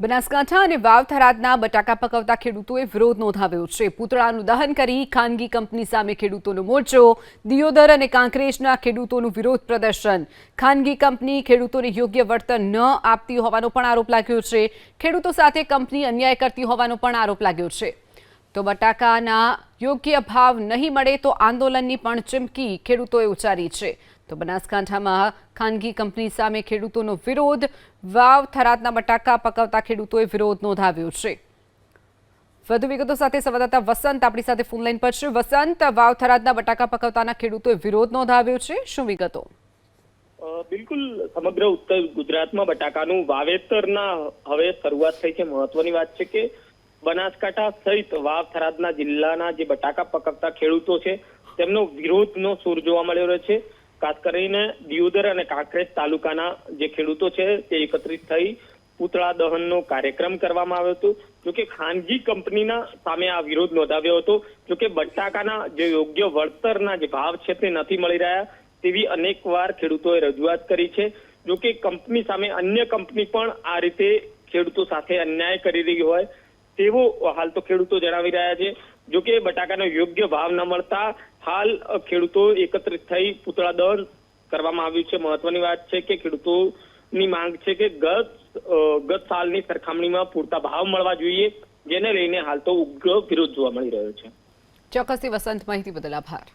બનાસકાંઠા અને વાવ થરાદના બટાકા પકવતા ખેડૂતોએ વિરોધ નોંધાવ્યો છે. પૂતળાનું દહન કરી ખાનગી કંપની સામે ખેડૂતોનો મોરચો, દિયોદર અને કાંકરેજના ખેડૂતોનું વિરોધ પ્રદર્શન. ખાનગી કંપની ખેડૂતોને યોગ્ય વળતર ન આપતી હોવાનો પણ આરોપ લાગ્યો છે. ખેડૂતો સાથે કંપની અન્યાય કરતી હોવાનો પણ આરોપ લાગ્યો છે. તો બટાકાના યોગ્ય ભાવ નહીં મળે તો આંદોલનની પણ ચીમકી ખેડૂતોએ ઉચ્ચારી છે. તો બનાસકાંઠામાં ખાનગી કંપની સામે ખેડૂતોનો વિરોધ, વાવ થરાદના બટાકા પકવતા ખેડૂતોએ વિરોધ નોંધાવ્યો છે. વધુ વિગતો સાથે સંવાદદાતા વસંત આપણી સાથે ફોનલાઈન પર છે. વસંત, વાવ થરાદના બટાકા પકવતાના ખેડૂતોએ વિરોધ નોંધાવ્યો છે. શું વિગતો? બિલકુલ સમગ્ર ઉત્તર ગુજરાતમાં બટાકાનું વાવેતરના હવે શરૂઆત થઈ છે. મહત્વની વાત છે કે બનાસકાંઠા સહિત વાવ થરાદના જિલ્લાના જે બટાકા પકવતા ખેડૂતો છે, તેમનો વિરોધનો સૂર જોવા મળ્યો રહ્યો છે. ખાસ કરીને દિયોદર અને કાંકરેજ તાલુકાના જે ખેડૂતો છે તે એકત્રિત થઈ પૂતળા દહનનો કાર્યક્રમ કરવામાં આવ્યો હતો. જોકે ખાનગી કંપનીના સામે આ વિરોધ નોંધાવ્યો હતો. જોકે બટાકાના જે યોગ્ય વળતરના જે ભાવ છે તે નથી મળી રહ્યા તેવી અનેકવાર ખેડૂતોએ રજૂઆત કરી છે. જોકે કંપની સામે અન્ય કંપની પણ આ રીતે ખેડૂતો સાથે અન્યાય કરી રહી હોય તેવો હાલ તો ખેડૂતો જણાવી રહ્યા છે. જોકે બટાકાનો યોગ્ય ભાવ ન મળતા હાલ ખેડૂતો એકત્રિત થઈ પૂતળા દહન કરવામાં આવ્યું છે. મહત્વની વાત છે કે ખેડૂતોની માંગ છે કે ગત ગત સાલની સરખામણીમાં પૂરતા ભાવ મળવા જોઈએ, જેને લઈને હાલ તો ઉગ્ર વિરોધ જોવા મળી રહ્યો છે. ચોક્કસથી વસંત માહિતી બદલ આભાર.